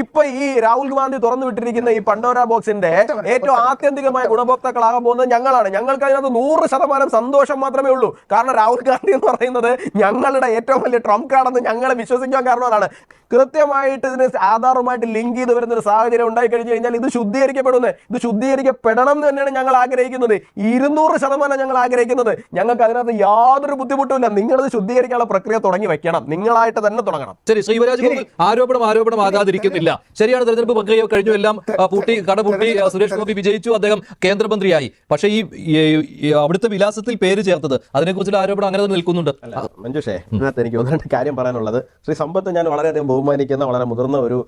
ഇപ്പൊ ഈ രാഹുൽ ഗാന്ധി തുറന്നു വിട്ടിരിക്കുന്ന ഈ പണ്ടോര ബോക്സിന്റെ ഏറ്റവും ആത്യന്തികമായ ഗുണഭോക്താക്കളാകാൻ പോകുന്നത് ഞങ്ങളാണ്. ഞങ്ങൾക്ക് അതിനകത്ത് നൂറ് ശതമാനം സന്തോഷം മാത്രമേ ഉള്ളൂ. കാരണം രാഹുൽ ഗാന്ധി എന്ന് പറയുന്നത് ഞങ്ങളുടെ ഏറ്റവും വലിയ ട്രംപ് കാർഡെന്ന് ഞങ്ങളെ വിശ്വസിക്കാൻ കാരണം അതാണ് കൃത്യമായിട്ട് ഇതിന് ആധാറുമായിട്ട് ലിങ്ക് ചെയ്ത് വരുന്ന ഒരു സാഹചര്യം ഉണ്ടായി കഴിഞ്ഞു കഴിഞ്ഞാൽ ഇത് ശുദ്ധീകരിക്കപ്പെടുന്നത് ഇത് ശുദ്ധീകരിക്കപ്പെടണം എന്ന് തന്നെയാണ് ഞങ്ങൾ ആഗ്രഹിക്കുന്നത്. ഇരുന്നൂറ് ശതമാനം ഞങ്ങൾ ആഗ്രഹിക്കുന്നത്. ഞങ്ങൾക്ക് അതിനകത്ത് യാതൊരു ബുദ്ധിമുട്ടുമില്ല നിങ്ങളത് ശുദ്ധീകരിക്കാനുള്ള പ്രക്രിയ തുടങ്ങി വെക്കണം. നിങ്ങളായിട്ട് തന്നെ തുടങ്ങണം. ശരി ശ്രീവരാജ് ആരോപണം ആരോപണം ആകാതിരിക്കുന്നില്ല ശരിയാണ് തെരഞ്ഞെടുപ്പ് പ്രക്രിയ കഴിഞ്ഞു. എല്ലാം പൂട്ടി കട പൂട്ടി സുരേഷ് ഗോപി വിജയിച്ചു. അദ്ദേഹം കേന്ദ്രമന്ത്രിയായി. പക്ഷേ ഈ അവിടുത്തെ വിലാസത്തിൽ പേര് ചേർത്തത് അതിനെക്കുറിച്ചുള്ള ആരോപണം അങ്ങനെ തന്നെ നിൽക്കുന്നുണ്ട്. അല്ല മഞ്ജുഷേ ഇതിനകത്ത് എനിക്ക് ഒന്ന് രണ്ട് കാര്യം പറയാനുള്ളത്. ശ്രീ സമ്പത്ത് ഞാൻ വളരെയധികം ബഹുമാനിക്കുന്ന വളരെ മുതിർന്ന ഒരു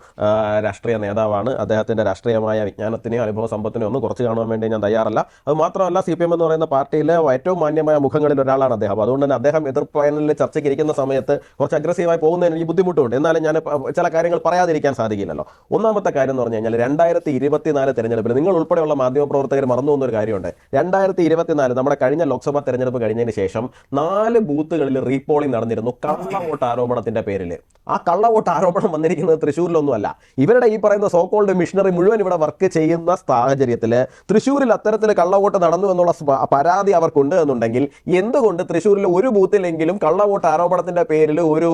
രാഷ്ട്രീയ നേതാവാണ്. അദ്ദേഹത്തിന്റെ രാഷ്ട്രീയമായ വിജ്ഞാനത്തിനെയും അനുഭവ സമ്പത്തിനെയും ഒന്നും കുറച്ച് കാണുവാൻ വേണ്ടി ഞാൻ തയ്യാറല്ല. അത് മാത്രമല്ല സി പി എം എന്ന് പറയുന്ന പാർട്ടിയിലെ ഏറ്റവും മാന്യമായ മുഖങ്ങളിൽ ഒരാളാണ് അദ്ദേഹം. അതുകൊണ്ട് തന്നെ അദ്ദേഹം എതിർ പാനലിൽ ചർച്ചയ്ക്ക് ഇരിക്കുന്ന സമയത്ത് കുറച്ച് അഗ്രസീവായി പോകുന്നതിന് എനിക്ക് ബുദ്ധിമുട്ടുണ്ട്. എന്നാലും ഞാൻ ചില കാര്യങ്ങൾ പറയാതിരിക്കാൻ സാധിക്കില്ലല്ലോ. ഒന്നാമത്തെ കാര്യം എന്ന് പറഞ്ഞു കഴിഞ്ഞാൽ രണ്ടായിരത്തി ഇരുപത്തിനാല് തെരഞ്ഞെടുപ്പിൽ നിങ്ങൾ ഉൾപ്പെടെയുള്ള മാധ്യമപ്രവർത്തകർ മറന്നു പോകുന്ന ഒരു കാര്യമുണ്ട്. രണ്ടായിരത്തി ഇരുപത്തിനാല് നമ്മുടെ കഴിഞ്ഞ ലോക്സഭാ തെരഞ്ഞെടുപ്പ് കഴിഞ്ഞതിന് ശേഷം നാല് ബൂത്തുകളിൽ റീപോളിംഗ് നടന്നിരുന്നു കള്ളവോട്ട് ആരോപണത്തിന്റെ പേരിൽ ആ കള്ളവോട്ട് ആരോപണം വന്നിരിക്കുന്നത് തൃശ്ശൂരിലൊന്നുമല്ല. ഇവരുടെ ഈ പറയുന്ന സോ കോൾഡ് മിഷനറി മുഴുവൻ ഇവിടെ വർക്ക് ചെയ്യുന്ന സാഹചര്യത്തിൽ തൃശ്ശൂരിൽ അത്തരത്തിൽ കള്ളവോട്ട് നടന്നു എന്നുള്ള പരാതി അവർക്കുണ്ട് എന്നുണ്ടെങ്കിൽ എന്തുകൊണ്ട് തൃശ്ശൂരിൽ ഒരു ബൂത്തിലെങ്കിലും കള്ളവോട്ട് ആരോപണത്തിന്റെ പേരിൽ ഒരു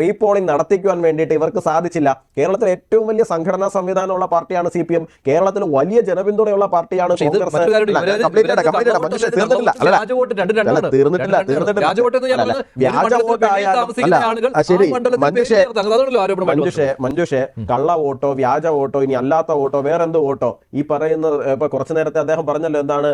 റീപോളിംഗ് നടത്തിക്കുവാൻ വേണ്ടിയിട്ട് ഇവർക്ക് സാധിച്ചില്ല? കേരളത്തിലെ ഏറ്റവും വലിയ സംഘടനാ സംവിധാനമുള്ള പാർട്ടിയാണ് സി പി എം കേരളത്തിൽ വലിയ ജനപിന്തുണയുള്ള പാർട്ടിയാണ് തീർന്നിട്ടില്ല. തീർന്നിട്ടില്ല വ്യാജ ശരി ആ ആരോപണം മഞ്ജുഷേ മഞ്ജുഷേ കള്ള വോട്ടോ വ്യാജ വോട്ടോ ഇനി അല്ലാത്ത വോട്ടോ വേറെന്ത് വോട്ടോ? ഈ പറയുന്ന ഇപ്പൊ കുറച്ചു നേരത്തെ അദ്ദേഹം പറഞ്ഞല്ലോ എന്താണ്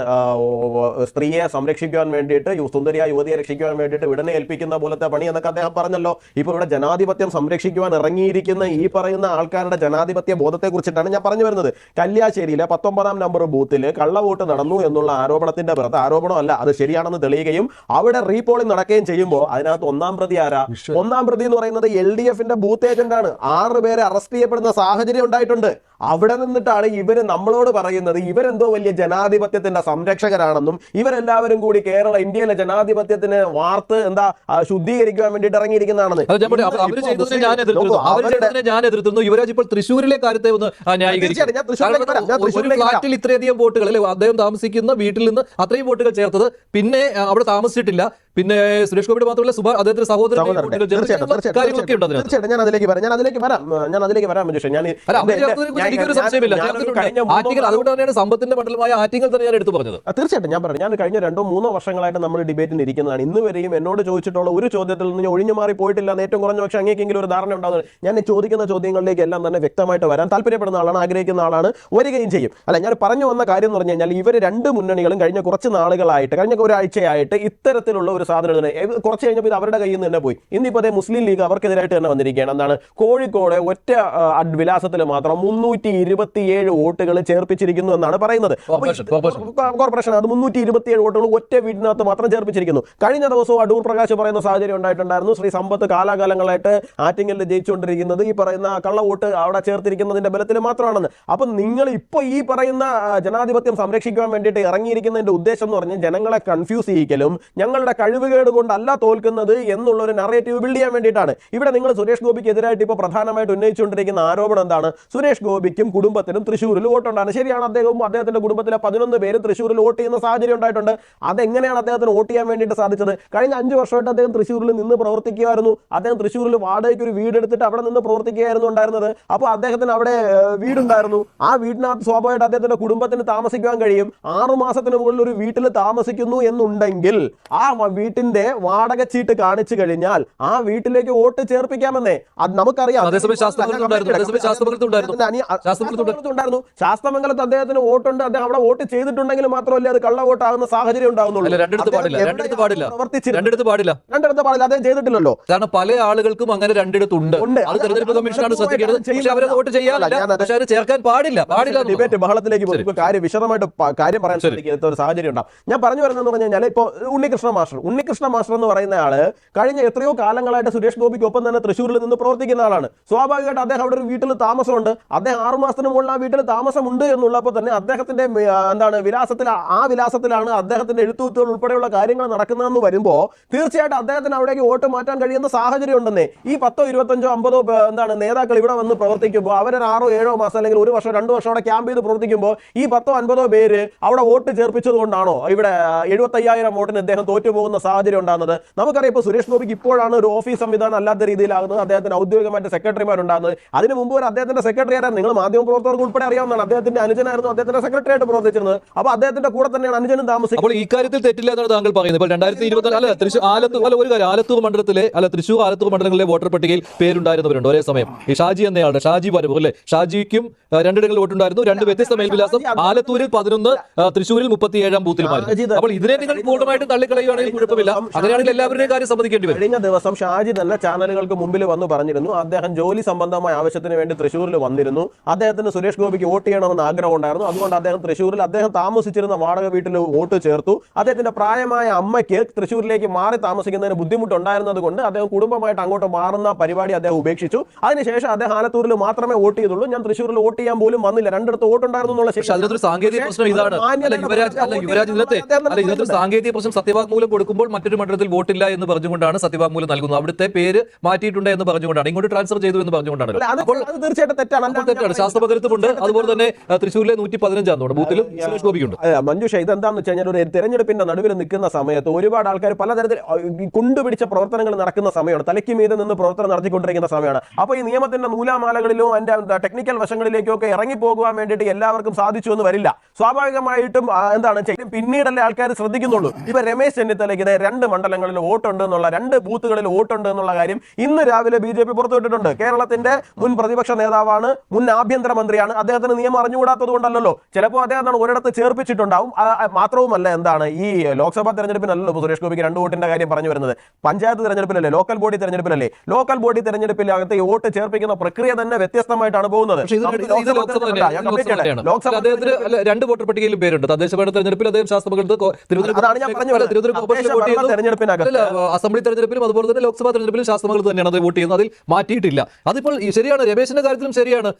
സ്ത്രീയെ സംരക്ഷിക്കുവാൻ വേണ്ടിയിട്ട് സുന്ദരിയായ യുവതിയെ രക്ഷിക്കുവാൻ വേണ്ടിയിട്ട് വിടനെ ഏൽപ്പിക്കുന്ന പോലത്തെ പണി എന്നൊക്കെ അദ്ദേഹം പറഞ്ഞല്ലോ. ഇപ്പൊ ഇവിടെ ജനാധിപത്യം സംരക്ഷിക്കുവാൻ ഇറങ്ങിയിരിക്കുന്ന ഈ പറയുന്ന ആൾക്കാരുടെ ജനാധിപത്യ ബോധത്തെ കുറിച്ചിട്ടാണ് ഞാൻ പറഞ്ഞു വരുന്നത്. കല്യാശ്ശേരിയിലെ പത്തൊമ്പതാം നമ്പർ ബൂത്തിൽ കള്ളവോട്ട് നടന്നു എന്നുള്ള ആരോപണത്തിന്റെ പുറത്ത് ആരോപണമല്ല അത് ശരിയാണെന്ന് തെളിയുകയും അവിടെ റീപോളിംഗ് നടക്കുകയും ചെയ്യുമ്പോൾ അതിനകത്ത് ഒന്നാം പ്രതി ആരാ? ഒന്നാം പ്രതി എന്ന് പറയുന്നത് എൽ ഡി എഫിന്റെ ബൂത്ത് ഏജന്റ് ആണ് ആറ് പേരെ അറസ്റ്റ് ചെയ്യപ്പെടുന്ന സാഹചര്യം ഉണ്ടായിട്ടുണ്ട്. അവിടെ നിന്നിട്ടാണ് ഇവർ നമ്മളോട് പറയുന്നത്. ഇവരെന്തോ വലിയ ജനാധിപത്യത്തിന്റെ സംരക്ഷകരാണെന്നും ഇവരെല്ലാവരും കൂടി കേരള ഇന്ത്യയിലെ ജനാധിപത്യത്തിന് വാർത്ത് എന്താ ശുദ്ധീകരിക്കാൻ വേണ്ടിയിട്ട് ഇറങ്ങിയിരിക്കുന്നതാണെന്ന്. യുവരാജ് ഇപ്പോൾ തൃശ്ശൂരിലെ കാര്യത്തെ ഒന്ന് ഫ്ലാറ്റിൽ ഇത്രയധികം വോട്ടുകൾ അല്ലെ? അദ്ദേഹം താമസിക്കുന്ന വീട്ടിൽ നിന്ന് അത്രയും വോട്ടുകൾ ചേർത്തത്. പിന്നെ അവിടെ താമസിച്ചിട്ടില്ല. പിന്നെ സുരേഷ് ഗോപിയുടെ മാത്രമല്ല സുഭാ അദ്ദേഹത്തിന്റെ സഹോദരൻ തീർച്ചയായിട്ടും, ഞാൻ അതിലേക്ക് വരാം ഞാൻ അതിലേക്ക് വരാം ഞാൻ അതിലേക്ക് വരാം ഞാൻ എനിക്കൊരു സംശയമില്ല. അതുകൊണ്ട് തന്നെയാണ് സമ്പത്തിന്റെ മണ്ഡലമായ ആറ്റിങ്ങൾ തന്നെ ഞാൻ എടുത്തു പറഞ്ഞത്. തീർച്ചയായിട്ടും ഞാൻ പറഞ്ഞു. ഞാൻ കഴിഞ്ഞ രണ്ടോ മൂന്നോ വർഷങ്ങളായിട്ട് നമ്മൾ ഡിബേറ്റിന് ഇരിക്കുന്നതാണ്. ഇന്ന് വരെയും എന്നോട് ചോദിച്ചിട്ടുള്ള ഒരു ചോദ്യത്തിൽ നിന്ന് ഞാൻ ഒഴിഞ്ഞു മാറി പോയിട്ടില്ല എന്ന് ഏറ്റവും കുറഞ്ഞ പക്ഷേ അങ്ങേക്കെങ്കിലും ഒരു ധാരണ ഉണ്ടാകുന്നത് ഞാൻ ചോദിക്കുന്ന ചോദ്യങ്ങളിലേക്ക് എല്ലാം തന്നെ വ്യക്തമായിട്ട് വരാൻ താല്പര്യപ്പെടുന്ന ആളാണ് ആഗ്രഹിക്കുന്ന ആളാണ് വരികയും ചെയ്യും. അല്ല ഞാൻ പറഞ്ഞു വന്ന കാര്യം എന്ന് പറഞ്ഞു കഴിഞ്ഞാൽ ഇവർ രണ്ട് മുന്നണികളും കഴിഞ്ഞ കുറച്ച് നാളുകളായിട്ട് കഴിഞ്ഞ ഒരാഴ്ചയായിട്ട് ഇത്തരത്തിലുള്ള ഒരു സാധനം കുറച്ച് കഴിഞ്ഞപ്പോൾ ഇത് അവരുടെ കയ്യിൽ നിന്ന് തന്നെ പോയി. ഇന്നിപ്പോൾ അതേ മുസ്ലിം ലീഗ് അവർക്കെതിരായിട്ട് തന്നെ വന്നിരിക്കുകയാണ്. എന്താണ്? കോഴിക്കോട് ഒറ്റ വിലാസത്തിൽ മാത്രം മുന്നൂറ്റി ഇരുപത്തിയേഴ് വോട്ടുകൾ ചേർപ്പിച്ചിരിക്കുന്നു എന്നാണ് പറയുന്നത്. കോർപ്പറേഷൻ, അത് മുന്നൂറ്റി ഇരുപത്തിയേഴ് വോട്ടുകൾ ഒറ്റ വീടിനകത്ത് മാത്രം ചേർപ്പിച്ചിരിക്കുന്നു. കഴിഞ്ഞ ദിവസവും അടൂർ പ്രകാശ് പറയുന്ന സാഹചര്യം ഉണ്ടായിട്ടുണ്ടായിരുന്നു. ശ്രീ സമ്പത്ത് കാലാകാലങ്ങളായിട്ട് ആറ്റിങ്ങലിൽ ജയിച്ചുകൊണ്ടിരിക്കുന്നത്. ഈ പറയുന്ന കള്ള വോട്ട് അവിടെ ചേർത്തിരിക്കുന്നതിന്റെ ബലത്തിൽ മാത്രമാണെന്ന്. അപ്പൊ നിങ്ങൾ ഇപ്പൊ ഈ പറയുന്ന ജനാധിപത്യം സംരക്ഷിക്കാൻ വേണ്ടിയിട്ട് ഇറങ്ങിയിരിക്കുന്നതിന്റെ ഉദ്ദേശം എന്ന് പറഞ്ഞാൽ ജനങ്ങളെ കൺഫ്യൂസ് ചെയ്യിക്കലും ഞങ്ങളുടെ കഴിവുകേട് കൊണ്ടല്ല തോൽക്കുന്നത് എന്നുള്ള ഒരു നറേറ്റീവ് ബിൽഡ് ചെയ്യാൻ വേണ്ടിയിട്ടാണ്. ഇവിടെ നിങ്ങൾ സുരേഷ് ഗോപിക്ക് എതിരായിട്ട് ഇപ്പോൾ പ്രധാനമായിട്ട് ഉന്നയിച്ചുകൊണ്ടിരിക്കുന്ന ആരോപണം എന്താണ്? സുരേഷ് ഗോപിക്കും കുടുംബത്തിനും തൃശ്ശൂരിൽ വോട്ടുണ്ടാണ്. ശരിയാണ് അദ്ദേഹവും അദ്ദേഹത്തിന്റെ കുടുംബത്തിലെ പതിനൊന്ന് പേര് തൃശ്ശൂരിൽ വോട്ട് ചെയ്യുന്ന സാഹചര്യം ഉണ്ടായിട്ടുണ്ട്. അതെങ്ങനെയാണ് അദ്ദേഹത്തിന് വോട്ട് ചെയ്യാൻ വേണ്ടിയിട്ട് സാധിച്ചത്? കഴിഞ്ഞ അഞ്ച് വർഷമായിട്ട് അദ്ദേഹം തൃശ്ശൂരിൽ നിന്ന് പ്രവർത്തിക്കുകയായിരുന്നു. അദ്ദേഹം തൃശ്ശൂരിൽ വാടകയ്ക്ക് ഒരു വീട് എടുത്തിട്ട് അവിടെ നിന്ന് പ്രവർത്തിക്കുകയായിരുന്നു ഉണ്ടായിരുന്നത്. അപ്പോൾ അദ്ദേഹത്തിന് അവിടെ വീടുണ്ടായിരുന്നു. ആ വീടിനകത്ത് സ്വാഭാവികമായിട്ട് അദ്ദേഹത്തിന്റെ കുടുംബത്തിന് താമസിക്കാൻ കഴിയും. ആറു മാസത്തിന് മുകളിൽ ഒരു വീട്ടിൽ താമസിക്കുന്നു എന്നുണ്ടെങ്കിൽ ആ വീട്ടിന്റെ വാടക ചീട്ട് കാണിച്ചു കഴിഞ്ഞാൽ ആ വീട്ടിലേക്ക് വോട്ട് ചേർപ്പിക്കാമെന്നേ. അത് നമുക്കറിയാം. ഉണ്ടായിരുന്നു. ശാസ്തമംഗലത്ത് അദ്ദേഹത്തിന് വോട്ടുണ്ട്. അദ്ദേഹം അവിടെ വോട്ട് ചെയ്തിട്ടുണ്ടെങ്കിൽ മാത്രമല്ല അത് കള്ള വോട്ടാകുന്ന സാഹചര്യം ഉണ്ടാകുന്നുള്ളൂ. രണ്ടിടത്ത് പാടില്ല രണ്ടിടത്ത് എവിടെയാണ് പാടില്ല പ്രവർത്തിച്ചിരുന്നത്? രണ്ടിടത്ത് പാടില്ല. രണ്ടിടത്ത് പാടില്ല അദ്ദേഹം ചെയ്തിട്ടില്ലല്ലോ. കാരണം പല ആളുകൾക്കും അങ്ങനെ രണ്ടിടത്തുണ്ട്. ഉണ്ട്. അത് തെരഞ്ഞെടുപ്പ് കമ്മീഷനാണ് ശ്രദ്ധിക്കുന്നത് ശ്രദ്ധിക്കേണ്ടത്. ചെയ്യുന്നില്ല. വോട്ട് ചെയ്യാറില്ല. അല്ല, അത് ചേർക്കാൻ പാടില്ല പാടില്ല ഡിബേറ്റ് ബഹളത്തിലേക്ക് പോകും ശരി. കാര്യം വിശദമായിട്ട് കാര്യം പറയാൻ ശ്രമിക്കുന്ന ഒരു സാഹചര്യം ഉണ്ടാവും. ഞാൻ പറഞ്ഞു വരുന്നതെന്ന് പറഞ്ഞു കഴിഞ്ഞാൽ ഇപ്പോൾ ഉണ്ണികൃഷ്ണ മാസ്റ്റർ. ഉണ്ണികൃഷ്ണ മാസ്റ്റർ എന്ന് പറയുന്ന ആൾ കഴിഞ്ഞ എത്രയോ കാലങ്ങളായിട്ട് സുരേഷ് ഗോപിക്കൊപ്പം തന്നെ തൃശ്ശൂരിൽ നിന്ന് പ്രവർത്തിക്കുന്ന ആളാണ്. സ്വാഭാവികമായിട്ട് അദ്ദേഹം അവിടെ ഒരു വീട്ടിൽ താമസമുണ്ട്. അദ്ദേഹം ആറു മാസത്തിന് മുകളിൽ ആ വീട്ടിൽ താമസമുണ്ട് എന്നുള്ളപ്പോൾ തന്നെ അദ്ദേഹത്തിന്റെ എന്താണ് വിലാസത്തിൽ ആ- വിലാസത്തിലാണ് അദ്ദേഹത്തിന്റെ എഴുത്തുകുത്തുകൾ ഉൾപ്പെടെയുള്ള കാര്യങ്ങൾ നടക്കുന്നതെന്ന് വരുമ്പോൾ തീർച്ചയായിട്ടും അദ്ദേഹത്തിന് അവിടേക്ക് വോട്ട് മാറ്റാൻ കഴിയുന്ന സാഹചര്യം ഉണ്ടെന്നേ ഈ പത്തോ ഇരുപത്തഞ്ചോ അമ്പതോ എന്താണ് നേതാക്കൾ ഇവിടെ വന്ന് പ്രവർത്തിക്കുമ്പോൾ അവരൊരു ആറോ ഏഴോ മാസം അല്ലെങ്കിൽ ഒരു വർഷം രണ്ട് വർഷം അവിടെ ക്യാമ്പ് ചെയ്ത് പ്രവർത്തിക്കുമ്പോൾ ഈ പത്തോ അൻപതോ പേര് അവിടെ വോട്ട് ചേർപ്പിച്ചത് കൊണ്ടാണോ ഇവിടെ എഴുപത്തയ്യായിരം വോട്ടിന് അദ്ദേഹം തോറ്റുപോകുന്ന സാഹചര്യം ഉണ്ടാകുന്നത്? നമുക്കറിയാം ഇപ്പോൾ സുരേഷ് ഗോപിക്ക് ഇപ്പോഴാണ് ഒരു ഓഫീസ് സംവിധാനം അല്ലാത്ത രീതിയിലാകുന്നത്. അദ്ദേഹത്തിന് ഔദ്യോഗികമായിട്ട് സെക്രട്ടറിമാരുണ്ടാകുന്നത്. അതിന് മുമ്പ് ഒരു അദ്ദേഹത്തിന്റെ സെക്രട്ടറി ആരാണ് നിങ്ങൾ മാധ്യമ പ്രവർത്തകർക്ക് ഉൾപ്പെടെ അറിയാവുന്നതാണ്. അദ്ദേഹത്തിന്റെ അനുജനായിരുന്നു അദ്ദേഹത്തിന്റെ സെക്രട്ടറി ആയിട്ട് പ്രവർത്തിച്ചിരുന്നത്. അപ്പൊ അദ്ദേഹത്തിന്റെ കൂടെ തന്നെയാണ് അനുജനും താമസിക്കുന്നത്. അപ്പോൾ ഈ കാര്യത്തിൽ തെറ്റില്ല എന്നാണ് താങ്കൾ പറയുന്നത്. ഇപ്പോൾ രണ്ടായിരത്തി ഇരുപത്തി അല്ല തൃശ്ശൂർ ആലത്തൂർ അല്ല ഒരു കാര്യം ആലത്തൂർ മണ്ഡലത്തിലെ അല്ല തൃശ്ശൂർ ആലത്തൂർ മണ്ഡലങ്ങളിലെ വോട്ടർ പട്ടികയിൽ പേരുണ്ടായിരുന്നവരുണ്ട് ഒരേ സമയം. ഈ ഷാജി എന്നയാളുടെ ഷാജി വരവ് അല്ലെ? ഷാജിക്കും രണ്ടിടങ്ങളിൽ വോട്ടുണ്ടായിരുന്നു. രണ്ട് വ്യത്യസ്ത മേൽവിലാസം. ആലത്തൂരിൽ പതിനൊന്ന് തൃശൂരിൽ തൃശ്ശൂരിൽ മുപ്പത്തിയേഴാം ബൂത്തിലുമായിരുന്നു തന്നെ- അപ്പോൾ ഇതിനെ നിങ്ങൾ പൂർണമായിട്ടും തള്ളിക്കളയുകയാണെങ്കിൽ കുഴപ്പമില്ല. അങ്ങനെയാണെങ്കിൽ എല്ലാവരുടെയും കാര്യം സമ്മതിക്കേണ്ടി വരും. കഴിഞ്ഞ ദിവസം ഷാജി തന്നെ ചാനലുകൾക്ക് മുമ്പിൽ വന്ന് പറഞ്ഞിരുന്നു. അദ്ദേഹം ജോലി സംബന്ധമായ ആവശ്യത്തിന് വേണ്ടി തൃശ്ശൂരിൽ വന്നിരുന്നു. അദ്ദേഹത്തിന് സുരേഷ് ഗോപിക്ക് വോട്ട് ചെയ്യണമെന്ന് ആഗ്രഹം ഉണ്ടായിരുന്നു അതുകൊണ്ട് അദ്ദേഹം തൃശ്ശൂരിൽ അദ്ദേഹം താമസിച്ചിരുന്ന വാടക വീട്ടിൽ വോട്ട് ചേർത്തു. അദ്ദേഹത്തിന്റെ പ്രായമായ അമ്മയ്ക്ക് തൃശ്ശൂരിലേക്ക് മാറി താമസിക്കുന്നതിന് ബുദ്ധിമുട്ടുണ്ടായിരുന്നത് കൊണ്ട് അദ്ദേഹം കുടുംബമായിട്ട് അങ്ങോട്ട് മാറുന്ന പരിപാടി അദ്ദേഹം ഉപേക്ഷിച്ചു. അതിനുശേഷം അദ്ദേഹം ആലത്തൂരിൽ മാത്രമേ വോട്ട് ചെയ്തുള്ളൂ. ഞാൻ തൃശ്ശൂരിൽ വോട്ട് ചെയ്യാൻ പോലും വന്നില്ല. രണ്ടിടത്ത് വോട്ടുണ്ടായിരുന്നു എന്നുള്ള പക്ഷെ അതിനകത്തൊരു സാങ്കേതിക പ്രശ്നം ഇതാണ്. യുവരാജ് ഇന്നത്തെ സാങ്കേതിക പ്രശ്നം സത്യവാങ്മൂലം കൊടുക്കുമ്പോൾ മറ്റൊരു മണ്ഡലത്തിൽ വോട്ടില്ല എന്ന് പറഞ്ഞുകൊണ്ടാണ് സത്യവാങ്മൂലം നൽകുന്നത്. അവിടുത്തെ പേര് മാറ്റിയിട്ടുണ്ട് എന്ന് പറഞ്ഞുകൊണ്ടാണ്. ഇങ്ങോട്ട് ട്രാൻസ്ഫർ ചെയ്തു എന്ന് പറഞ്ഞുകൊണ്ടാണ് തീർച്ചയായിട്ടും തെറ്റാണ്. അപ്പോൾ തെറ്റാണ് അതുപോലെ തന്നെ തൃശ്ശൂരിലെ നൂറ്റി പതിനഞ്ചാം തോന്നുന്നു ബൂത്തിലും സുരേഷ് ഗോപിക്കുണ്ട്. മഞ്ജുഷ ഇതെന്താന്ന് വെച്ച് കഴിഞ്ഞാൽ ഒരു തെരഞ്ഞെടുപ്പിന്റെ നടുവിൽ നിൽക്കുന്ന സമയത്ത് ഒരുപാട് ആൾക്കാർ പലതരത്തിൽ കൊണ്ടുപിടിച്ച പ്രവർത്തനങ്ങൾ നടക്കുന്ന സമയമാണ്. തലയ്ക്ക് മീതെ നിന്ന് പ്രവർത്തനം നടത്തിക്കൊണ്ടിരിക്കുന്ന സമയമാണ്. അപ്പോൾ ഈ നിയമത്തിന്റെ നൂലാമാലകളിലോ അതിന്റെ ടെക്നിക്കൽ വശങ്ങളിലേക്കോ ഒക്കെ ഇറങ്ങി പോകുവാൻ വേണ്ടിയിട്ട് എല്ലാവർക്കും സാധിച്ചു എന്ന് വരില്ല. സ്വാഭാവികമായിട്ടും എന്താണ് പിന്നീടല്ലേ ആൾക്കാർ ശ്രദ്ധിക്കുന്നുള്ളൂ. ഇപ്പൊ രമേശ് ചെന്നിത്തലയ്ക്ക് രണ്ട് മണ്ഡലങ്ങളിൽ വോട്ടുണ്ട് എന്നുള്ള രണ്ട് ബൂത്തുകളിൽ വോട്ടുണ്ട് എന്നുള്ള കാര്യം ഇന്ന് രാവിലെ ബി ജെ പി പുറത്തുവിട്ടിട്ടുണ്ട്. കേരളത്തിന്റെ മുൻ പ്രതിപക്ഷ നേതാവാണ് മുൻ ആഭ്യന്തര മന്ത്രിയാണ് അദ്ദേഹത്തിന് നിയമം അറിഞ്ഞുകൂടാത്തത് കൊണ്ടല്ലോ ചിലപ്പോൾ അദ്ദേഹം എന്താണ് ഒരിടത്ത് ചേർപ്പിച്ചിട്ടുണ്ടാവും. മാത്രവുമല്ല എന്താണ് ഈ ലോക്സഭാ തെരഞ്ഞെടുപ്പിനല്ലല്ലോ ഇപ്പോൾ സുരേഷ് ഗോപിക്ക് രണ്ട് വോട്ടിന്റെ കാര്യം പറഞ്ഞു വരുന്നത്. പഞ്ചായത്ത് തെരഞ്ഞെടുപ്പിലല്ലേ ലോക്കൽ ബോഡി തെരഞ്ഞെടുപ്പിലല്ലേ? ലോക്കൽ ബോഡി തെരഞ്ഞെടുപ്പിലകത്ത് ഈ വോട്ട് ചേർപ്പിക്കുന്ന പ്രക്രിയ തന്നെ വ്യത്യസ്തമായിട്ടാണ് പോകുന്നത്. അദ്ദേഹത്തിന് രണ്ട് വോട്ടർ പട്ടികയിലും പേരുണ്ട്. തദ്ദേശ തെരഞ്ഞെടുപ്പിൽ അദ്ദേഹം ശാസ്ത്രപകരത്ത് അതാണ് ഞാൻ പറഞ്ഞു അല്ല, തിരുവനന്തപുരം കോർപ്പറേഷൻ വോട്ട് ഭരണ ചെയ്യുന്നു. തെരഞ്ഞെടുപ്പിനകത്ത്. അല്ല അസംബ്ലി തെരഞ്ഞെടുപ്പിലും അതുപോലെ തന്നെ ലോക്സഭാ തെരഞ്ഞെടുപ്പിലും ശാസ്ത്രമകൾ തന്നെയാണ് അത് വോട്ട് ചെയ്യുന്നത്. അതിൽ മാറ്റിയിട്ടില്ല. അതിപ്പോൾ ശരിയാണ് രമേശിന്റെ കാര്യത്തിലും ശരിയാണ്.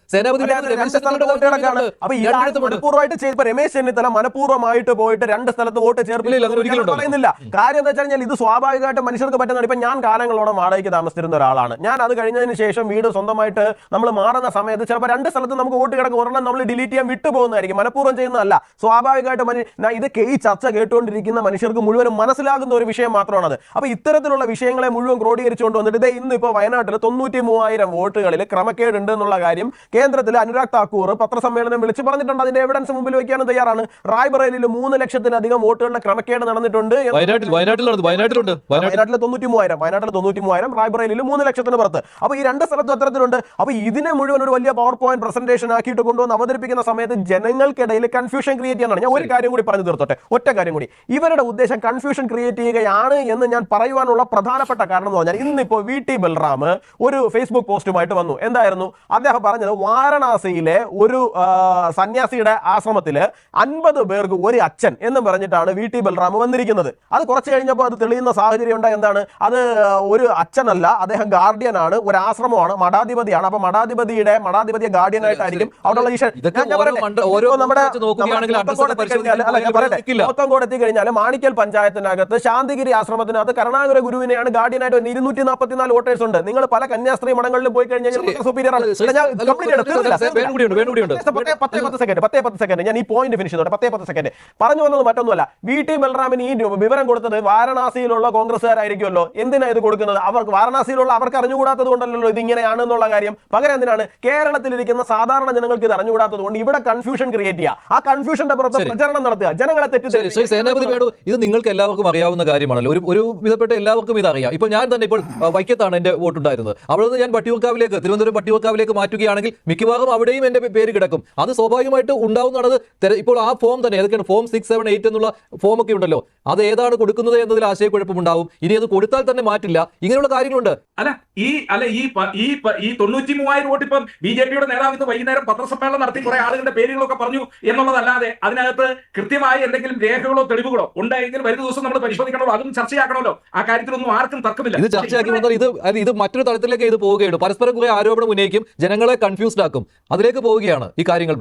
മനഃപൂർവമായിട്ട് ചെയ്ത് ഇപ്പൊ രമേശ് ചെന്നിത്തല മനഃപൂർവമായിട്ട് പോയിട്ട് രണ്ട് സ്ഥലത്ത് വോട്ട് ചേർപ്പില്ല പറയുന്നില്ല. കാര്യം എന്താ വെച്ചാൽ ഇത് സ്വാഭാവികമായിട്ട് മനുഷ്യർക്ക് പറ്റുന്നതാണ്. ഇപ്പൊ ഞാൻ കാലങ്ങളോളം വാടകയ്ക്ക് താമസിച്ചിരുന്ന ഒരാളാണ്. ഞാൻ അത് കഴിഞ്ഞതിന് ശേഷം വീട് സ്വന്തമായിട്ട് നമ്മൾ മാറുന്ന സമയത്ത് ചിലപ്പോൾ രണ്ട് സ്ഥലത്ത് നമുക്ക് വോട്ട് കിടക്കും. ഒരെണ്ണം നമ്മൾ ഡിലീറ്റ് ചെയ്യാൻ വിട്ടുപോകുന്നതായിരിക്കും. മനഃപൂർവം ചെയ്യുന്നതല്ല. സ്വാഭാവികമായിട്ട് ഇത് ഈ ചർച്ച കേട്ടുകൊണ്ടിരിക്കുന്ന മനുഷ്യർക്ക് മുഴുവനും മനസ്സിലാകുന്ന ഒരു വിഷയം മാത്രമാണ് അത് അപ്പൊ ഇത്തരത്തിലുള്ള വിഷയങ്ങളെ മുഴുവൻ ക്രോഡീകരിച്ചുകൊണ്ട് വന്നിട്ട് ഇത് ഇന്ന് ഇപ്പോൾ വയനാട്ടിൽ തൊണ്ണൂറ്റി മൂവായിരം വോട്ടുകളിൽ ക്രമക്കേട് ഉണ്ട് എന്നുള്ള കാര്യം കേന്ദ്രത്തിൽ അനുരാഗ് താക്കൂർ പത്രസമ്മേളനം വിളിച്ചു പറഞ്ഞിട്ടുണ്ട്. അതിന്റെ എവിഡൻസ് മുമ്പിൽ വയ്ക്കാനും തയ്യാറാണ്. റായ്ബറേലിൽ മൂന്ന് ലക്ഷത്തിലധികം വോട്ടുകളുടെ ക്രമക്കേട് നടന്നിട്ടുണ്ട് വയനാട്ടിലെ വയനാട്ടിൽ തൊണ്ണൂറ്റി മൂവായിരം വയനാട്ടിൽ തൊണ്ണൂറ്റി മൂവായിരം റായ്ബറേലിൽ മൂന്ന് ലക്ഷത്തിന് പുറത്ത്. അപ്പൊ ഈ രണ്ട് സ്ഥലത്തും അത്തരത്തിലുണ്ട്. അപ്പൊ ഇതിനെ മുഴുവൻ ഒരു വലിയ പവർ പോയിന്റ് പ്രസന്റേഷൻ ആക്കിയിട്ട് കൊണ്ടുവന്ന് അവതരിപ്പിക്കുന്ന സമയത്ത് ജനങ്ങൾക്കിടയിൽ കൺഫ്യൂഷൻ ക്രിയേറ്റ് ചെയ്യാനാണ്. ഞാൻ ഒരു കാര്യം കൂടി പറഞ്ഞു തീർത്തോട്ടെ. ഒറ്റ കാര്യം കൂടി. ഇവരുടെ ഉദ്ദേശം കൺഫ്യൂഷൻ ക്രിയേറ്റ് ചെയ്യുകയാണ് എന്ന് ഞാൻ പറയുവാനുള്ള പ്രധാനപ്പെട്ട കാരണം എന്ന് പറഞ്ഞാൽ ഇന്നിപ്പോ വി ടി ബൽറാം ഒരു ഫേസ്ബുക്ക് പോസ്റ്റുമായിട്ട് വന്നു. എന്തായിരുന്നു? അദ്ദേഹം പറഞ്ഞത് വാരണാസിയിലെ ഒരു സന്യാസിയുടെ ആശ്രമത്തിൽ അൻപത് പേർക്ക് ഒരു അച്ഛൻ എന്ന് പറഞ്ഞിട്ടാണ് വി ടി ബൽറാം വന്നിരിക്കുന്നത്. അത് കുറച്ച് കഴിഞ്ഞപ്പോൾ അത് തെളിയുന്ന സാഹചര്യം ഉണ്ടായി. എന്താണ്? അത് ഒരു അച്ഛനല്ല അദ്ദേഹം ഗാർഡിയൻ ആണ് ഒരു ആശ്രമമാണ് മഠാധിപതിയാണ്. അപ്പൊ മഠാധിപതിയുടെ മഠാധിപതിയെ ഗാർഡിയൻ ആയിട്ടായിരിക്കും അവിടെയുള്ള ഈശ്വരൻ. നമ്മുടെ അഡ്രസ്സൊക്കെ കോട്ടക്കോട് എത്തിക്കഴിഞ്ഞാൽ- മാണിക്കൽ പഞ്ചായത്തിനകത്ത് ശാന്തിഗിരി ആശ്രമത്തിനകത്ത് കരുണാകര ഗുരുവിനെയാണ് ഗാർഡിയൻ ആയിട്ട് ഇരുന്നൂറ്റി നാൽപ്പത്തിനാല് വോട്ടേഴ്സ് ഉണ്ട്. നിങ്ങൾ പല കന്യാസ്ത്രീ മഠങ്ങളിലും പോയി കഴിഞ്ഞാൽ സുപ്പീരിയർ ആണ്. കംപ്ലീറ്റ് അല്ല, പത്തേ- പത്തേ സെക്കൻഡ് പത്തേ പത്ത് സെക്കൻഡ്. ഞാൻ ഈ പോയിന്റ് ഫിനിഷ് ചെയ്തോട്ടെ. പത്തേ പത്ത് സെക്കൻഡ്. പറഞ്ഞു വന്നത് മറ്റൊന്നുമല്ല. വി ടി ബൽറാമിന് ഈ വിവരം കൊടുത്തത് വാരണാസിയിലുള്ള കോൺഗ്രസ്സുകാരായിരിക്കുമല്ലോ. എന്തിനാ ഇത് കൊടുക്കുന്നത്? അവർക്ക് വാരണാസിയിലുള്ള അവർക്ക് അറിഞ്ഞുകൂടാത്തത് കൊണ്ടല്ലോ ഇത് ഇങ്ങനെയാണെന്നുള്ള കാര്യം. പകരം എന്തിനാണ്? കേരളത്തിലിരിക്കുന്ന സാധാരണ ജനങ്ങൾക്ക് ഇത് അറിഞ്ഞുകൂടാത്തത് കൊണ്ട് ഇവിടെ കൺഫ്യൂഷൻ ക്രിയേറ്റ് ചെയ്യുക ആ കൺഫ്യൂഷന്റെ പുറത്ത് പ്രചരണം നടത്തുക. ജനങ്ങളെ തെറ്റിദ്ധരിച്ചു സേനാപതി തെറ്റിദ്ധരിപ്പിക്കുക വേണു ഇത് നിങ്ങൾക്ക് എല്ലാവർക്കും അറിയാവുന്ന കാര്യമാണല്ലോ. ഒരു ഒരു വിധപ്പെട്ട എല്ലാവർക്കും ഇത് അറിയാം ഇപ്പോൾ ഞാൻ തന്നെ ഇപ്പോൾ വൈക്കത്താണ് എന്റെ വോട്ടുണ്ടായിരുന്നത്. അവിടെ നിന്ന് ഞാൻ പട്ടിയൂർക്കാവിലേക്ക് തിരുവനന്തപുരം പട്ടിയൂർക്കാവിലേക്ക് മാറ്റുകയാണെങ്കിൽ മിക്കവാറും അവിടെയും എന്റെ പേര് കിടക്കും. അത് സ്വാഭാവികമായിട്ട് ഉണ്ടാവുന്നതാണ് നടത് ഇപ്പോൾ ആ ഫോം തന്നെ ഏതൊക്കെയാണ്? ഫോം സിക്സ് സെവൻ എയ്റ്റ് എന്നുള്ള ഫോം ഒക്കെ ഉണ്ടല്ലോ. അത് ഏതാണ് കൊടുക്കുന്നത് എന്നതിൽ ആശയക്കുഴപ്പമുണ്ടാവും. ഇനി അത് കൊടുത്താൽ തന്നെ മാറ്റില്ല. ഇങ്ങനെയുള്ള കാര്യങ്ങളുണ്ട്. അല്ല ഈ അല്ല ഈ ഈ ഈ തൊണ്ണൂറ്റി മൂവായിരം വോട്ട് ഇപ്പം ബി ജെ പിയുടെ നേതാവ് ഇന്ന് വൈകുന്നേരം പത്രസമ്മേളനം നടത്തി കുറെ ആളുകളുടെ പേരുകളൊക്കെ പറഞ്ഞു എന്നുള്ളതല്ലാതെ അതിനകത്ത് കൃത്യമായി എന്തെങ്കിലും രേഖകളോ തെളിവുകളോ ഉണ്ടെങ്കിൽ വരുന്ന ദിവസം നമ്മൾ പരിശോധിക്കണമല്ലോ. അതും ചർച്ചയാക്കണമല്ലോ. ആ കാര്യത്തിലൊന്നും ആർക്കും തർക്കമില്ല. ഇത് ചർച്ചയാക്കി ഇത് ഇത് മറ്റൊരു തലത്തിലേക്ക് ഇത് പോവുകയുള്ളൂ. പരസ്പരം കുറെ ആരോപണം ഉന്നയിക്കും. ജനങ്ങളെ കൺഫ്യൂസ്ഡ് ആക്കും. അതിലേക്ക് പോവുകയാണ് ഈ കാര്യങ്ങൾ.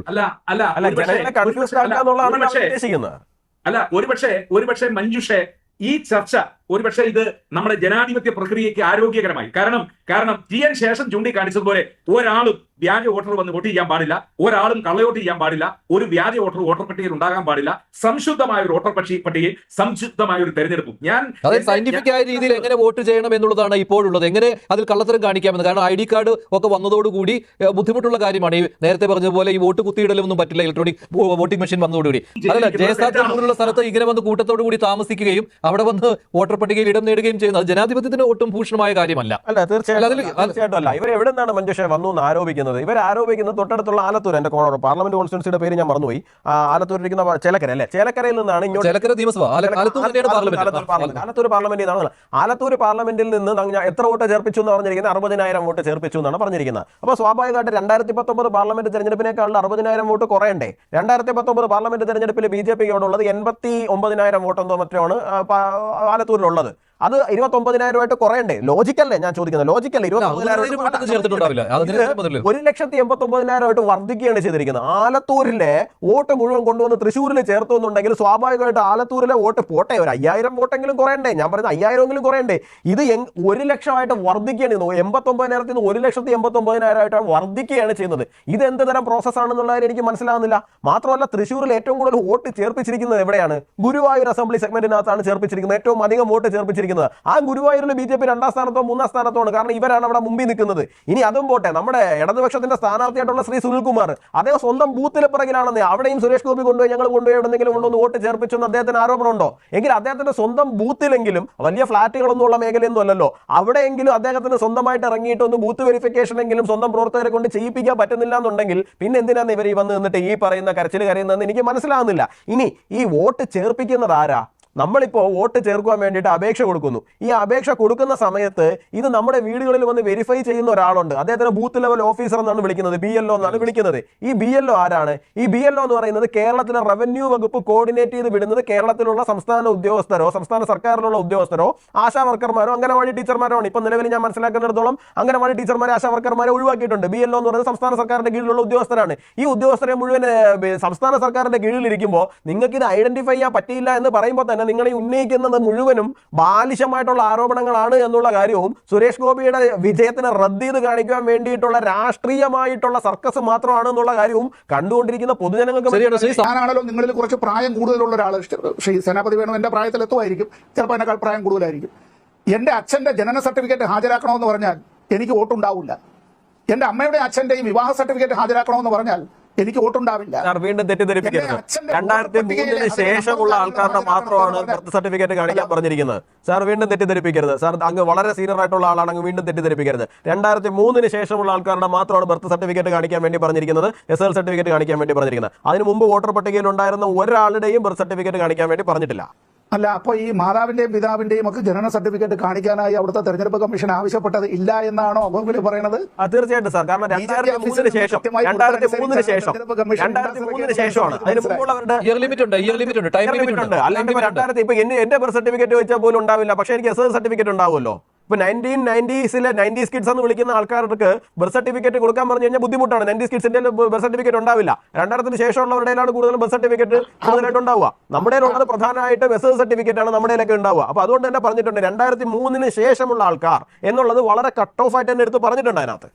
അല്ല ഒരുപക്ഷെ ഒരുപക്ഷെ മഞ്ജുഷെ ഈ ചർച്ച ഒരുപക്ഷെ ഇത് നമ്മുടെ ജനാധിപത്യ പ്രക്രിയയ്ക്ക് ആരോഗ്യകരമായി. കാരണം കാരണം ടി എൻ ശേഷം ചൂണ്ടിക്കാണിച്ചതുപോലെ ഒരാളും വ്യാജ വോട്ടർ വന്ന് വോട്ട് ചെയ്യാൻ പാടില്ല. ഒരാളും കള്ളയോട്ട് ചെയ്യാൻ പാടില്ല. ഒരു വ്യാജ വോട്ടർ വോട്ടർ പട്ടികയിൽ ഉണ്ടാകാൻ പാടില്ല. സംശുദ്ധമായ ഒരു വോട്ടർ പക്ഷി പട്ടികയിൽ സംശുദ്ധമായ ഒരു തെരഞ്ഞെടുപ്പും. ഞാൻ അതായത് സയന്റിഫിക് ആയ രീതിയിൽ എങ്ങനെ വോട്ട് ചെയ്യണം എന്നുള്ളതാണ് ഇപ്പോഴുള്ളത്. എങ്ങനെ അതിൽ കള്ളത്തരം കാണിക്കാമെന്ന്. കാരണം ഐ ഡി കാർഡ് ഒക്കെ വന്നതോടുകൂടി ബുദ്ധിമുട്ടുള്ള കാര്യമാണ്. ഈ നേരത്തെ പറഞ്ഞ പോലെ ഈ വോട്ട് കുത്തിയിടലൊന്നും പറ്റില്ല. ഇലക്ട്രോണിക് വോട്ടിംഗ് മെഷീൻ വന്നതോടുകൂടി അതല്ല ജയസ്ഥാൻ പോലുള്ള സ്ഥലത്ത് ഇങ്ങനെ വന്ന് കൂട്ടത്തോടു കൂടി താമസിക്കുകയും അവിടെ വന്ന് വോട്ടർ പട്ടികയിൽ ഇടം നേടുകയും ചെയ്യുന്നത് ജനാധിപത്യത്തിന് ഒട്ടും ഭൂഷണമായ കാര്യമല്ല. അല്ല തീർച്ചയായിട്ടും. അല്ല, തീർച്ചയായിട്ടും അല്ല. ഇവർ എവിടെ നിന്നാണ് മഞ്ജുഷ വന്നു എന്ന് ആരോപിക്കുന്നത്? ഇവർ ആരോപിക്കുന്നത് തൊട്ടടുത്തുള്ള ആലത്തൂർ എന്റെ പാർലമെന്റ് കോൺസ്റ്റിറ്റ്യൻസിയുടെ പേര് ഞാൻ മറന്നുപോയി. ആലത്തൂരിരിക്കുന്ന ചേലക്കര അല്ലേ? ചേലക്കരയിൽ നിന്നാണ് ഇങ്ങോട്ട് ആലത്തൂർ പാർലമെന്റ്. ആലത്തൂർ പാർലമെന്റിൽ നിന്നാണ് ആലത്തൂർ പാർലമെന്റിൽ നിന്ന് എത്ര വോട്ട് ചേർപ്പിച്ചു എന്ന് പറഞ്ഞിരിക്കുന്നത്? അറുപതിനായിരം വോട്ട് ചേർപ്പിച്ചു എന്നാണ് പറഞ്ഞിരിക്കുന്നത്. അപ്പോൾ സ്വാഭാവികമായിട്ട് രണ്ടായിരത്തി പത്തൊമ്പത് പാർലമെന്റ് തെരഞ്ഞെടുപ്പിനേക്കാളും അറുപതിനായിരം വോട്ട് കുറയണ്ടേ? രണ്ടായിരത്തി പത്തൊമ്പത് പാർലമെന്റ് തെരഞ്ഞെടുപ്പിൽ ബി ജെ പിയോടുള്ളത് എൺപത്തി ഒമ്പതിനായിരം വോട്ടെന്തോ മറ്റോ ആണ് ആലത്തൂരിലുള്ളത്. അത് ഇരുപത്തി ഒമ്പതിനായിരമായിട്ട് കുറയണ്ടേ? ലോജിക്കല്ലേ ഞാൻ ചോദിക്കുന്നത്. ലോജിക്കല്ലേ. ഒരു ലക്ഷത്തി എൺപത്തി ഒമ്പതിനായിരമായിട്ട് വർദ്ധിക്കുകയാണ് ചെയ്തിരിക്കുന്നത്. ആലത്തൂരിലെ വോട്ട് മുഴുവൻ കൊണ്ടുവന്ന് തൃശ്ശൂരിൽ ചേർത്തു എന്നുണ്ടെങ്കിൽ സ്വാഭാവികമായിട്ട് ആലത്തൂരിലെ വോട്ട് പോട്ടെ. ഒരു അയ്യായിരം വോട്ടെങ്കിലും കുറയണ്ടേ? ഞാൻ പറയുന്നത് അയ്യായിരമെങ്കിലും കുറയണ്ടേ? ഇത് ഒരു ലക്ഷമായിട്ട് വർദ്ധിക്കുകയാണ് ചെയ്യുന്നത്. എൺപത്തി ഒമ്പതിനായിരത്തിൽ നിന്ന് ഒരു ലക്ഷത്തി എൺപത്തി ഒമ്പതിനായിരമായിട്ട് വർദ്ധിക്കുകയാണ് ചെയ്യുന്നത്. ഇത് എന്ത് തരം പ്രോസസ് ആണെന്നുള്ള കാര്യം എനിക്ക് മനസ്സിലാകുന്നില്ല മാത്രമല്ല തൃശ്ശൂരിൽ ഏറ്റവും കൂടുതൽ വോട്ട് ചേർപ്പിച്ചിരിക്കുന്നത് എവിടെയാണ്? ഗുരുവായൂർ അസംബ്ലി സെഗ്മെന്റിനകത്താണ് ചേർപ്പിച്ചിരിക്കുന്നത്. ഏറ്റവും അധികം വോട്ട് ചേർപ്പിച്ചിരിക്കുന്നത് ആ ഗുരുവായൂരിൽ ബി ജെ പി രണ്ടാം സ്ഥാനത്തോ മൂന്നാം സ്ഥാനത്തോ ആണ്. കാരണം ഇവരാണ് അവിടെ മുമ്പിൽ നിൽക്കുന്നത്. ഇനി അതും പോട്ടെ. നമ്മുടെ ഇടതുപക്ഷത്തിന്റെ സ്ഥാനാർത്ഥിയായിട്ടുള്ള ശ്രീ സുനിൽകുമാർ അദ്ദേഹം സ്വന്തം ബൂത്തിലെ പിറകിലാണെന്ന് അവിടെയും സുരേഷ് ഗോപി കൊണ്ടുപോയി ഞങ്ങൾ കൊണ്ടുപോയി എവിടെയെങ്കിലും കൊണ്ടുവന്ന് വോട്ട് ചേർപ്പിച്ചു എന്ന് അദ്ദേഹത്തിന് ആരോപണമുണ്ടോ? എങ്കിൽ അദ്ദേഹത്തിന്റെ സ്വന്തം ബൂത്തിലെങ്കിലും വലിയ ഫ്ളാറ്റുകളൊന്നും ഉള്ള മേഖലയൊന്നും അല്ലല്ലോ. അവിടെയെങ്കിലും അദ്ദേഹത്തിന് സ്വന്തമായിട്ട് ഇറങ്ങിയിട്ട് ഒന്ന് ബൂത്ത് വെരിഫിക്കേഷൻ എങ്കിലും സ്വന്തം പ്രവർത്തകരെ കൊണ്ട് ചെയ്യിപ്പിക്കാൻ പറ്റുന്നില്ല എന്നുണ്ടെങ്കിൽ പിന്നെ എന്തിനാണ് ഇവർ ഈ വന്ന് നിന്നിട്ട് ഈ പറയുന്ന കരച്ചിൽ കരയുന്നതെന്ന് എനിക്ക് മനസ്സിലാകുന്നില്ല ഇനി ഈ വോട്ട് ചേർപ്പിക്കുന്നത് ആരാ? നമ്മളിപ്പോൾ വോട്ട് ചേർക്കുവാൻ വേണ്ടിയിട്ട് അപേക്ഷ കൊടുക്കുന്നു. ഈ അപേക്ഷ കൊടുക്കുന്ന സമയത്ത് ഇത് നമ്മുടെ വീടുകളിൽ വന്ന് വെരിഫൈ ചെയ്യുന്ന ഒരാളുണ്ട്. അദ്ദേഹത്തിന് ബൂത്ത് ലെവൽ ഓഫീസർ എന്നാണ് വിളിക്കുന്നത്. ബി എൽ എന്നാണ് വിളിക്കുന്നത്. ഈ ബി എൽ ആരാണ്? ഈ ബി എൽ എന്ന് പറയുന്നത് കേരളത്തിലെ റവന്യൂ വകുപ്പ് കോർഡിനേറ്റ് ചെയ്ത് വിടുന്നത് കേരളത്തിലുള്ള സംസ്ഥാന ഉദ്യോഗസ്ഥരോ സംസ്ഥാന സർക്കാരിലുള്ള ഉദ്യോഗസ്ഥരോ ആശാ വർക്കർമാരോ അംഗനവാടി ടീച്ചർമാരോ ആണ്. ഇപ്പം നിലവിൽ ഞാൻ മനസ്സിലാക്കുന്നിടത്തോളം അംഗനവാടി ടീച്ചർമാരെ ആശാ വർക്കർമാരെ ഒഴിവാക്കിയിട്ടുണ്ട് ബി എൽ എന്ന് പറയുന്നത് സംസ്ഥാന സർക്കാരിന്റെ കീഴിലുള്ള ഉദ്യോഗസ്ഥരാണ്. ഈ ഉദ്യോഗസ്ഥരെ മുഴുവൻ സംസ്ഥാന സർക്കാരിന്റെ കീഴിലിരിക്കുമ്പോൾ നിങ്ങൾക്ക് ഇത് ഐഡന്റിഫൈ ചെയ്യാൻ പറ്റിയില്ല എന്ന് പറയുമ്പോൾ തന്നെ നിങ്ങൾ ഈ ഉന്നയിക്കുന്നത് മുഴുവനും ബാലിശമായിട്ടുള്ള ആരോപണങ്ങളാണ് എന്നുള്ള കാര്യവും സുരേഷ് ഗോപിയുടെ വിജയത്തിന് റദ്ദ് ചെയ്ത് കാണിക്കാൻ വേണ്ടിയിട്ടുള്ള രാഷ്ട്രീയമായിട്ടുള്ള സർക്കസ് മാത്രമാണ് എന്നുള്ള കാര്യവും കണ്ടുകൊണ്ടിരിക്കുന്ന പൊതുജനങ്ങൾക്ക് ശരിയാണ് ശ്രീ സം- ഞാനാണല്ലോ നിങ്ങളിൽ കുറച്ച് പ്രായം കൂടുതലുള്ള ഒരാൾ ശ്രീ സേനാപതി വേണം എന്റെ പ്രായത്തിൽ എത്തുമായിരിക്കും. ചിലപ്പോൾ എന്നെക്കാൾ പ്രായം കൂടുതലായിരിക്കും. എന്റെ അച്ഛന്റെ ജനന സർട്ടിഫിക്കറ്റ് ഹാജരാക്കണമെന്ന് പറഞ്ഞാൽ എനിക്ക് വോട്ടുണ്ടാവില്ല. എന്റെ അമ്മയുടെ അച്ഛന്റെയും വിവാഹ സർട്ടിഫിക്കറ്റ് ഹാജരാക്കണമെന്ന് പറഞ്ഞാൽ എനിക്ക് വോട്ടുണ്ടാവില്ല. സാർ വീണ്ടും തെറ്റിദ്ധരിപ്പിക്കരുത്. രണ്ടായിരത്തി മൂന്നിന് ശേഷമുള്ള ആൾക്കാരുടെ മാത്രമാണ് ബർത്ത് സർട്ടിഫിക്കറ്റ് കാണിക്കാൻ പറഞ്ഞിരിക്കുന്നത്. സാർ വീണ്ടും തെറ്റിദ്ധരിപ്പിക്കരുത്. സാർ അങ്ങ് വളരെ സീനിയർ ആയിട്ടുള്ള ആളാണ്. അങ്ങ് വീണ്ടും തെറ്റിദ്ധരിപ്പിക്കരുത്. രണ്ടായിരത്തി മൂന്നിന് ശേഷമുള്ള ആൾക്കാരുടെ മാത്രമാണ് ബർത്ത് സർട്ടിഫിക്കറ്റ് കാണിക്കാൻ വേണ്ടി പറഞ്ഞിരിക്കുന്നത്. എസ് എൽ സർട്ടിഫിക്കറ്റ് കാണിക്കാൻ വേണ്ടി പറഞ്ഞിരിക്കുന്നത്. അതിന് മുമ്പ് വോട്ടർ പട്ടികയിൽ ഉണ്ടായിരുന്ന ഒരാളുടെയും ബർത്ത് സർട്ടിഫിക്കറ്റ് കാണിക്കാൻ വേണ്ടി പറഞ്ഞിട്ടില്ല. അല്ല അപ്പോൾ ഈ മാതാവിന്റെയും പിതാവിന്റെയും ഒക്കെ ജനന സർട്ടിഫിക്കറ്റ് കാണിക്കാനായി അവിടുത്തെ തെരഞ്ഞെടുപ്പ് കമ്മീഷൻ ആവശ്യപ്പെട്ടത് ഇല്ല എന്നാണോ ഗോകുൽ പറയുന്നത്? തീർച്ചയായിട്ടും സാർ. കാരണം രണ്ടായിരത്തി മൂന്നിന് ശേഷം കൃത്യമായി രണ്ടായിരത്തി മൂന്നിന് ശേഷം രണ്ടായിരത്തി മൂന്നിന് ശേഷമാണ് അതിന് മുമ്പുള്ളവരുടെ ഇയർ ലിമിറ്റ് ഉണ്ട് ഇയർ ലിമിറ്റ് ഉണ്ട് ടൈം ലിമിറ്റ് ഉണ്ട്. രണ്ടായിരത്തി ഇപ്പൊ എന്റെ ബർത്ത് സർട്ടിഫിക്കറ്റ് വെച്ചാൽ പോലും ഉണ്ടാവില്ല. പക്ഷെ എനിക്ക് എസ് സർട്ടിഫിക്കറ്റ് ഉണ്ടാവുമല്ലോ. ഇപ്പൊ നയന്റീൻ നയന്റീസിലെ നയന്റീസ് കിഡ്സ് എന്ന് വിളിക്കുന്ന ആൾക്കാർക്ക് ബർത്ത് സർട്ടിഫിക്കറ്റ് കൊടുക്കാൻ പറഞ്ഞു കഴിഞ്ഞാൽ ബുദ്ധിമുട്ടാണ്. നയന്റീസ് കിഡ്സിന്റെ ബർത്ത് സർട്ടിഫിക്കറ്റ് ഉണ്ടാവില്ല. രണ്ടായിരത്തിന് ശേഷമുള്ളവരുടെയിലാണ് കൂടുതൽ ബർത്ത് സർട്ടിഫിക്കറ്റ് കൂടുതലായിട്ട് ഉണ്ടാവുക. നമ്മുടെ ഉള്ളത് പ്രധാനമായിട്ട് ബസ് സർട്ടിഫിക്കറ്റ് ആണ് നമ്മുടെ കയ്യിലൊക്കെ ഉണ്ടാവുക. അപ്പൊ അതുകൊണ്ട് തന്നെ പറഞ്ഞിട്ടുണ്ട് രണ്ടായിരത്തി മൂന്നിന് ശേഷമുള്ള ആൾക്കാർ എന്നുള്ളത് വളരെ കട്ട് ഓഫ് ആയിട്ട് തന്നെ എടുത്ത് പറഞ്ഞിട്ടുണ്ട് അതിനകത്ത്.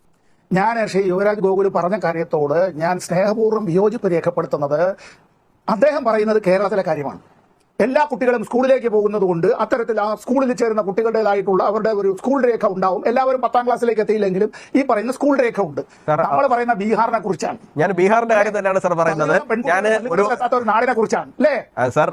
ഞാൻ ശ്രീ യുവരാജ് ഗോകുൽ പറഞ്ഞ കാര്യത്തോട് ഞാൻ സ്നേഹപൂർവം വിയോജിപ്പ് രേഖപ്പെടുത്തുന്നത് അദ്ദേഹം പറയുന്നത് കേരളത്തിലെ കാര്യമാണ്. എല്ലാ കുട്ടികളും സ്കൂളിലേക്ക് പോകുന്നത് കൊണ്ട് അത്തരത്തിൽ ആ സ്കൂളിൽ ചേരുന്ന കുട്ടികളുടേതായിട്ടുള്ള അവരുടെ ഒരു സ്കൂൾ രേഖ ഉണ്ടാവും. എല്ലാവരും പത്താം ക്ലാസ്സിലേക്ക് എത്തിയില്ലെങ്കിലും ഈ പറയുന്ന സ്കൂൾ രേഖ ഉണ്ട്. നമ്മൾ പറയുന്ന ബീഹാറിനെ കുറിച്ചാണ്. ഞാൻ ബീഹാറിന്റെ കാര്യം തന്നെയാണ് സാർ പറയുന്നത്. ഞാൻ ഒരു നാടിനെ കുറിച്ചാണ് അല്ലേ? സാർ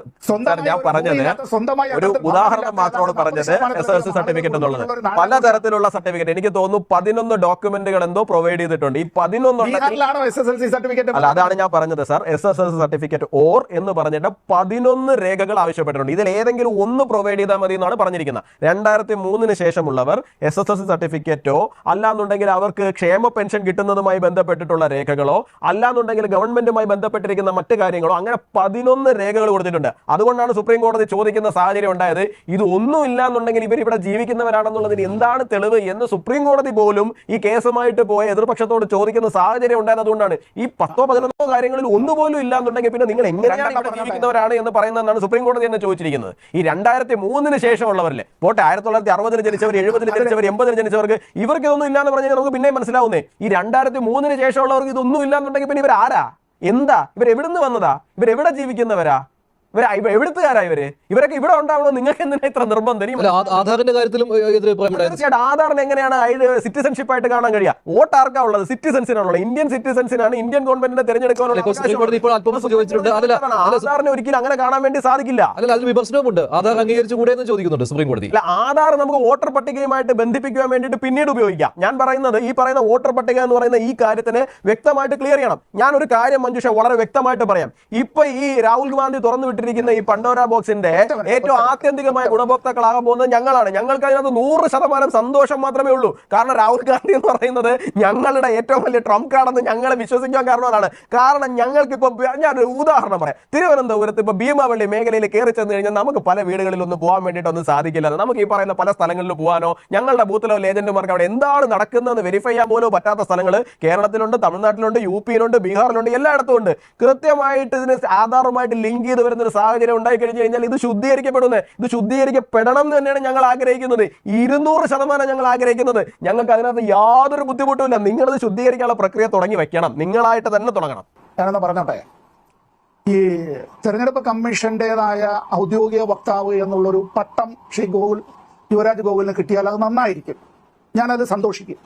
ഞാൻ പറഞ്ഞത് സ്വന്തമായി ഒരു ഉദാഹരണം മാത്രമാണ് പറഞ്ഞത് എസ് എൽ സി സർട്ടിഫിക്കറ്റ് എന്നുള്ളത്. പലതരത്തിലുള്ള സർട്ടിഫിക്കറ്റ് എനിക്ക് തോന്നുന്നു പതിനൊന്ന് ഡോക്യുമെന്റുകൾ എന്തോ പ്രൊവൈഡ് ചെയ്തിട്ടുണ്ട്. ഈ പതിനൊന്ന് S S L C certificate അല്ല അതാണ് ഞാൻ പറഞ്ഞത് sir. S S L C certificate or എന്ന് പറഞ്ഞിട്ട് പതിനൊന്ന് രേഖകൾ രേഖകൾ ആവശ്യപ്പെട്ടിട്ടുണ്ട്. ഇതിൽ ഏതെങ്കിലും ഒന്ന് പ്രൊവൈഡ് ചെയ്താൽ മതി എന്നാണ് പറഞ്ഞിരിക്കുന്നത്. രണ്ടായിരത്തി മൂന്നിന് ശേഷമുള്ളവർ എസ് എസ് എസ് സർട്ടിഫിക്കറ്റോ അല്ലാന്നുണ്ടെങ്കിൽ അവർക്ക് ക്ഷേമ പെൻഷൻ കിട്ടുന്നതുമായി ബന്ധപ്പെട്ടിട്ടുള്ള രേഖകളോ അല്ലാന്നുണ്ടെങ്കിൽ ഗവൺമെന്റുമായി ബന്ധപ്പെട്ടിരിക്കുന്ന മറ്റു കാര്യങ്ങളോ അങ്ങനെ പതിനൊന്ന് രേഖകൾ കൊടുത്തിട്ടുണ്ട്. അതുകൊണ്ടാണ് സുപ്രീം കോടതി ചോദിക്കുന്ന സാഹചര്യം ഉണ്ടായത്. ഇത് ഒന്നും ഇല്ല എന്നുണ്ടെങ്കിൽ ഇവർ ഇവിടെ ജീവിക്കുന്നവരാണെന്നുള്ളതിന് എന്താണ് തെളിവ് എന്ന് സുപ്രീം കോടതി പോലും ഈ കേസുമായിട്ട് പോയ എതിർപക്ഷത്തോട് ചോദിക്കുന്ന സാഹചര്യം ഉണ്ടായതുകൊണ്ടാണ് ഈ പത്തോ പതിനൊന്നോ കാര്യങ്ങളിൽ ഒന്നുപോലും ഇല്ല എന്നുണ്ടെങ്കിൽ പിന്നെ നിങ്ങൾ എങ്ങനെയാണ് ജീവിക്കുന്നവരാണ് എന്ന് പറയുന്നതെന്നാണ് സുപ്രീം കോടതി തന്നെ ചോദിച്ചിരിക്കുന്നത്. ഈ രണ്ടായിരത്തി മൂന്നിന് ശേഷമുള്ളവരിലെ പോട്ടെ ആയിരത്തി തൊള്ളായിരത്തി അറുപതിന് ജനിച്ചവർ എഴുപതിന് ജനിച്ചവർ എൺപതിന് ജനിച്ചവർക്ക് ഇവർക്ക് ഇതൊന്നും ഇല്ലാന്ന് പറഞ്ഞാൽ നമുക്ക് പിന്നെയും മനസ്സിലാവുന്നേ. ഈ രണ്ടായിരത്തി മൂന്നിന് ശേഷമുള്ളവർക്ക് ഇതൊന്നും ഇല്ലാന്നുണ്ടെങ്കിൽ പിന്നെ ഇവർ ആരാ എന്താ? ഇവർ എവിടുന്ന് വന്നതാ? ഇവർ എവിടെ ജീവിക്കുന്നവരാ? ഇവർ എവിടുത്തുകാരാ ഇവർ? ഇവരൊക്കെ ഇവിടെ ഉണ്ടാവണോ നിങ്ങൾക്ക് എന്തിനാ ഇത്ര നിർബന്ധം? ആധാറിന്റെ കാര്യത്തിലും തീർച്ചയായിട്ടും ആധാറിന് എങ്ങനെയാണ് സിറ്റിസൺഷിപ്പ് ആയിട്ട് കാണാൻ കഴിയുക? വോട്ട് ആർക്കാ ഉള്ളത്? സിറ്റിസൺസിനാണുള്ളത് ഇന്ത്യൻ സിറ്റിസൺസിനാണ് ഇന്ത്യൻ ഗവൺമെന്റിന്റെ തിരഞ്ഞെടുക്കാനുള്ള ആധാറിന് ഒരിക്കലും അങ്ങനെ കാണാൻ വേണ്ടി സാധിക്കില്ല. അല്ല അതിൽ വിമർശനവുമുണ്ട് ആധാർ അംഗീകരിച്ചു കൂടെ എന്ന് ചോദിക്കുന്നുണ്ട് സുപ്രീം കോടതി. അല്ല ആധാർ നമുക്ക് വോട്ടർ പട്ടികയുമായിട്ട് ബന്ധിപ്പിക്കാൻ വേണ്ടിയിട്ട് പിന്നീട് ഉപയോഗിക്കാം. ഞാൻ പറയുന്നത് ഈ പറയുന്ന വോട്ടർ പട്ടിക എന്ന് പറയുന്ന ഈ കാര്യത്തിന് വ്യക്തമായിട്ട് ക്ലിയർ ചെയ്യണം. ഞാൻ ഒരു കാര്യം മഞ്ജുഷ വളരെ വ്യക്തമായിട്ട് പറയാം. ഇപ്പൊ ഈ രാഹുൽ ഗാന്ധി തുറന്നു വിട്ടിരിക്കുന്ന ഈ പണ്ടോര ബോക്സിന്റെ ഏറ്റവും ആത്യന്തികമായ ഗുണഭോക്താക്കളാകാൻ പോകുന്നത് ഞങ്ങളാണ്. ഞങ്ങൾക്ക് അതിനകത്ത് നൂറ് ശതമാനം സന്തോഷം മാത്രമേ ഉള്ളൂ. കാരണം രാഹുൽ ഗാന്ധി എന്ന് പറയുന്നത് ഞങ്ങളുടെ ഏറ്റവും വലിയ ട്രംപ് കാർഡെന്ന് ഞങ്ങളെ വിശ്വസിക്കാൻ കാരണമാണ് കാരണം ഞങ്ങൾക്ക് ഇപ്പൊ ഞാനൊരു ഉദാഹരണം പറയാം. തിരുവനന്തപുരത്ത് ഇപ്പൊ ഭീമാവള്ളി മേഖലയിൽ കയറി ചെന്ന് കഴിഞ്ഞാൽ നമുക്ക് പല വീടുകളിലൊന്നും പോകാൻ വേണ്ടിയിട്ടൊന്നും സാധിക്കില്ല. നമുക്ക് ഈ പറയുന്ന പല സ്ഥലങ്ങളിൽ പോകാനോ ഞങ്ങളുടെ ബൂത്തിലോ ഏജന്റുമാർക്ക് അവിടെ എന്താണ് നടക്കുന്നതെന്ന് വെരിഫൈ ചെയ്യാൻ പോലും പറ്റാത്ത സ്ഥലങ്ങൾ കേരളത്തിലുണ്ട് തമിഴ്നാട്ടിലുണ്ട് യു പിയിലുണ്ട് ബീഹാറിലുണ്ട് എല്ലായിടത്തും ഉണ്ട്. കൃത്യമായിട്ട് ഇതിന് ആധാറുമായിട്ട് ലിങ്ക് ചെയ്ത് വരുന്ന ഒരു സാഹചര്യം ഉണ്ടായി കഴിഞ്ഞു കഴിഞ്ഞാൽ ഇത് ശുദ്ധീകരിക്കപ്പെടുന്നത് ഇത് ശുദ്ധീകരിക്കപ്പെടണം എന്ന് തന്നെയാണ് ഞങ്ങൾ ആഗ്രഹിക്കുന്നത്. ഇരുന്നൂറ് ശതമാനം ഞങ്ങൾ ആഗ്രഹിക്കുന്നത്. ഞങ്ങൾക്ക് അതിനകത്ത് യാതൊരു ബുദ്ധിമുട്ടുമില്ല നിങ്ങളത് ശുദ്ധീകരിക്കാനുള്ള പ്രക്രിയ തുടങ്ങി വെക്കണം. നിങ്ങളായിട്ട് തന്നെ തുടങ്ങണം. ഞാനെന്താ പറഞ്ഞോട്ടെ? ഈ തെരഞ്ഞെടുപ്പ് കമ്മീഷന്റേതായ ഔദ്യോഗിക വക്താവ് എന്നുള്ളൊരു പട്ടം ശ്രീ ഗോകുൽ യുവരാജ് ഗോകുലിന് കിട്ടിയാൽ അത് നന്നായിരിക്കും. ഞാനത് സന്തോഷിക്കും.